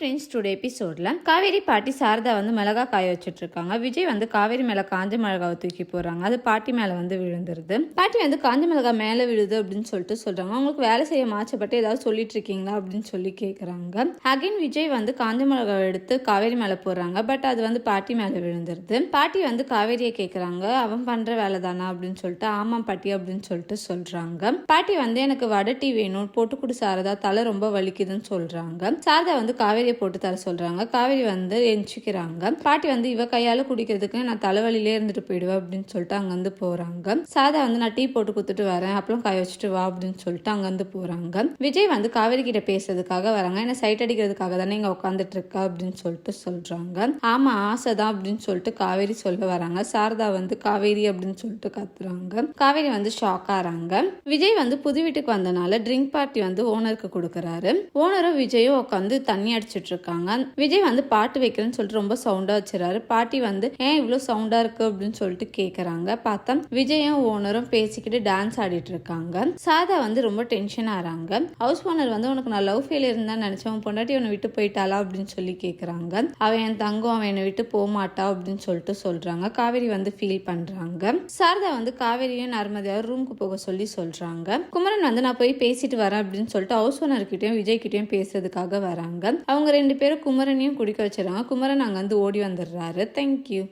Friends today எபிசோடில் காவேரி பாட்டி சாரதா வந்து மிளகா காய வச்சுட்டு இருக்காங்க விஜய் வந்து காவேரி மேலே காஞ்ச மிளகாவை தூக்கி போடுறாங்க. அது பாட்டி மேலே வந்து விழுந்துருது. பாட்டி வந்து காஞ்ச மிளகா மேலே விழுது அப்படின்னு சொல்லிட்டு சொல்கிறாங்க அவங்களுக்கு வேலை செய்ய மாச்சப்பட்டு ஏதாவது சொல்லிட்டு இருக்கீங்களா அப்படின்னு சொல்லி கேட்குறாங்க அகைன் விஜய் வந்து காஞ்ச மிளகாவை எடுத்து காவேரி மேலே போடுறாங்க. பட் அது வந்து பாட்டி மேலே விழுந்துருது. பாட்டி வந்து காவேரியை கேட்குறாங்க அவன் பண்ணுற வேலை தானா அப்படின்னு சொல்லிட்டு ஆமாம் பாட்டி அப்படின்னு சொல்லிட்டு சொல்கிறாங்க பாட்டி வந்து எனக்கு வடை டீ வேணும். போட்டு கொடு சாரதா. தலை ரொம்ப வலிக்குதுன்னு சொல்கிறாங்க சாரதா வந்து காவேரி காவேரியை போட்டு தர சொல்கிறாங்க காவேரி வந்து எஞ்சிக்கிறாங்க. பாட்டி வந்து இவ கையால் குடிக்கிறதுக்கு நான் தலைவலியிலே இருந்துட்டு போயிடுவேன் அப்படின்னு சொல்லிட்டு அங்கேருந்து போகிறாங்க சாரதா வந்து நான் டீ போட்டு கொடுத்துட்டு வரேன். அப்புறம் காய வச்சுட்டு வா அப்படின்னு சொல்லிட்டு அங்கேருந்து போகிறாங்க விஜய் வந்து காவேரி கிட்ட பேசுறதுக்காக வராங்க. ஏன்னா சைட் அடிக்கிறதுக்காக தானே இங்கே உட்காந்துட்டு இருக்கா? அப்படின்னு சொல்லிட்டு சொல்கிறாங்க ஆமாம் ஆசை தான் அப்படின்னு சொல்லிட்டு காவேரி சொல்ல வராங்க. சாரதா வந்து காவேரி அப்படின்னு சொல்லிட்டு கத்துறாங்க. காவேரி வந்து ஷாக் ஆறாங்க. விஜய் வந்து புது வீட்டுக்கு வந்தனால ட்ரிங்க் பார்ட்டி வந்து ஓனருக்கு கொடுக்குறாரு. ஓனரும் விஜயும் உட்காந்து தண்ணி வச்சுட்டு இருக்காங்க விஜய் வந்து பாட்டு வைக்கிறேன்னு சொல்லிட்டு ரொம்ப சவுண்டா வச்சுறாரு. பாட்டி வந்து ஏன் இவ்வளோ சவுண்டா இருக்கு? அப்படின்னு சொல்லிட்டு கேக்குறாங்க. பார்த்தா விஜயும் ஓனரும் பேசிக்கிட்டு டான்ஸ் ஆடிட்டு இருக்காங்க சாதா வந்து ரொம்ப டென்ஷன் ஆறாங்க. ஹவுஸ் ஓனர் வந்து உனக்கு நான் லவ் ஃபெயிலியர் இருந்தா நினைச்சேன். பொண்டாட்டி உன்னை விட்டு போயிட்டாளா? அப்படின்னு சொல்லி கேக்குறாங்க. அவன் என் தங்கம் அவன் என்னை விட்டு போக மாட்டா. அப்படின்னு சொல்லிட்டு சொல்றாங்க. காவேரி வந்து ஃபீல் பண்றாங்க. சாரதா வந்து காவேரியும் நர்மதியாவும் ரூமுக்கு போக சொல்லி சொல்றாங்க. குமரன் வந்து நான் போய் பேசிட்டு வரேன். அப்படின்னு சொல்லிட்டு ஹவுஸ் ஓனர் கிட்டயும் விஜய் கிட்டயும் பேசுறதுக்காக வராங்க. அவங்க ரெண்டு பேரும் குமரனையும் குடிக்க வச்சிடறாங்க. குமரன் அங்கே வந்து ஓடி வந்துடுறாரு. தேங்க்யூ